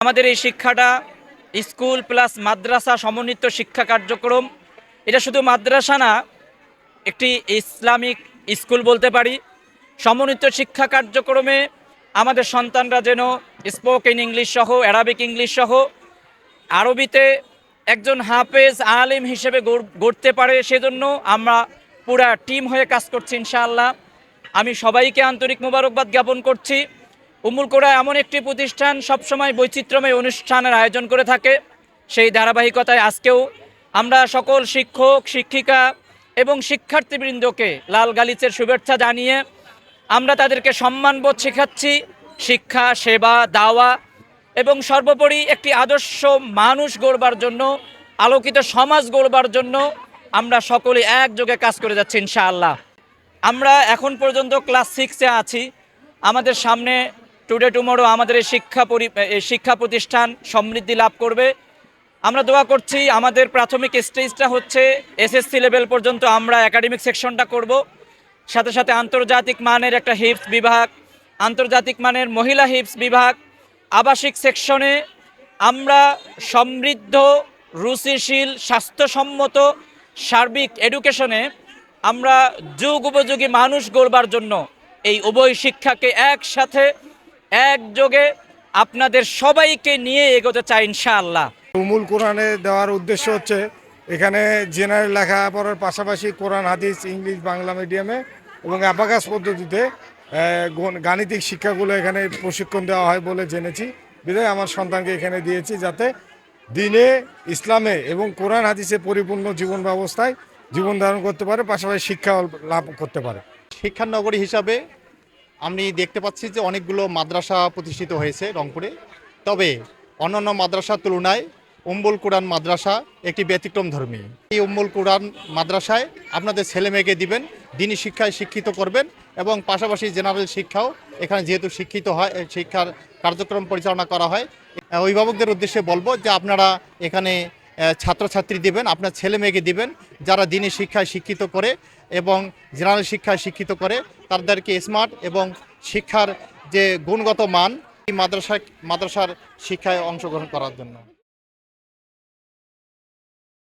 আমাদের এই শিক্ষাটা স্কুল প্লাস মাদ্রাসা সমন্বিত শিক্ষা কার্যক্রম। এটা শুধু মাদ্রাসা না, একটি ইসলামিক স্কুল বলতে পারি। সমন্বিত শিক্ষা কার্যক্রমে আমাদের সন্তানরা যেন স্পোকেন ইংলিশ সহ, অ্যারাবিক ইংলিশ সহ, আরবিতে একজন হাফেজ আলিম হিসেবে গড়- গড়তে পারে, সেজন্য আমরা পুরা টিম হয়ে কাজ করছি ইনশাআল্লাহ। আমি সবাইকে আন্তরিক মোবারকবাদ জ্ঞাপন করছি। উমুল কোরা এমন একটি প্রতিষ্ঠান সবসময় বৈচিত্র্যময় অনুষ্ঠানের আয়োজন করে থাকে। সেই ধারাবাহিকতায় আজকেও আমরা সকল শিক্ষক, শিক্ষিকা এবং শিক্ষার্থীবৃন্দকে লাল গালিচের শুভেচ্ছা জানিয়ে আমরা তাদেরকে সম্মানবোধ শেখাচ্ছি। শিক্ষা, সেবা, দাওয়া এবং সর্বোপরি একটি আদর্শ মানুষ গড়বার জন্য, আলোকিত সমাজ গড়বার জন্য আমরা সকলে একযোগে কাজ করে যাচ্ছি ইনশাআল্লাহ। আমরা এখন পর্যন্ত ক্লাস সিক্সে আছি। আমাদের সামনে টুডে টুমোরো আমাদের এই শিক্ষা পরি শিক্ষা প্রতিষ্ঠান সমৃদ্ধি লাভ করবে। আমরা দোয়া করছি, আমাদের প্রাথমিক স্টেজটা হচ্ছে এসএসসি লেভেল পর্যন্ত আমরা একাডেমিক সেকশনটা করব। সাথে সাথে আন্তর্জাতিক মানের একটা হিপস বিভাগ, আন্তর্জাতিক মানের মহিলা হিপস বিভাগ, আবাসিক সেকশনে আমরা সমৃদ্ধ, রুচিশীল, স্বাস্থ্যসম্মত, সার্বিক এডুকেশনে আমরা যুগ উপযোগী মানুষ গড়বার জন্য এই উভয় শিক্ষাকে একসাথে একযোগে আপনাদের সবাইকে নিয়ে এগোতে চাই ইনশাআল্লাহ। উমুল কোরআনে দেওয়ার উদ্দেশ্য হচ্ছে এখানে জেনারেল লেখাপড়ার পাশাপাশি কোরআন হাদিস ইংলিশ বাংলা মিডিয়ামে এবং অ্যাবাকাস পদ্ধতিতে গাণিতিক শিক্ষাগুলো এখানে প্রশিক্ষণ দেওয়া হয় বলে জেনেছি। বিধায় আমার সন্তানকে এখানে দিয়েছি যাতে দিনে ইসলামে এবং কোরআন হাদিসে পরিপূর্ণ জীবন ব্যবস্থায় জীবন ধারণ করতে পারে পাশাপাশি শিক্ষা লাভ করতে পারে। শিক্ষার নগরী হিসাবে আমি দেখতে পাচ্ছি যে অনেকগুলো মাদ্রাসা প্রতিষ্ঠিত হয়েছে রংপুরে। তবে অন্যান্য মাদ্রাসার তুলনায় উম্বুল কোরআন মাদ্রাসা একটি ব্যতিক্রম ধর্মী। এই উম্বুল কোরআন মাদ্রাসায় আপনাদের ছেলে মেয়েকে দিবেন, দিনী শিক্ষায় শিক্ষিত করবেন এবং পাশাপাশি জেনারেল শিক্ষাও এখানে যেহেতু শিক্ষিত হয়, শিক্ষার কার্যক্রম পরিচালনা করা হয়। অভিভাবকদের উদ্দেশ্যে বলব যে আপনারা এখানে ছাত্রছাত্রী দিবেন, আপনার ছেলে মেয়েকে দিবেন, যারা দিনে শিক্ষায় শিক্ষিত করে এবং জেনারেল শিক্ষায় শিক্ষিত করে, তাদেরকে স্মার্ট এবং শিক্ষার যে গুণগত মান, এই মাদ্রাসায়, মাদ্রাসার শিক্ষায় অংশগ্রহণ করার জন্য।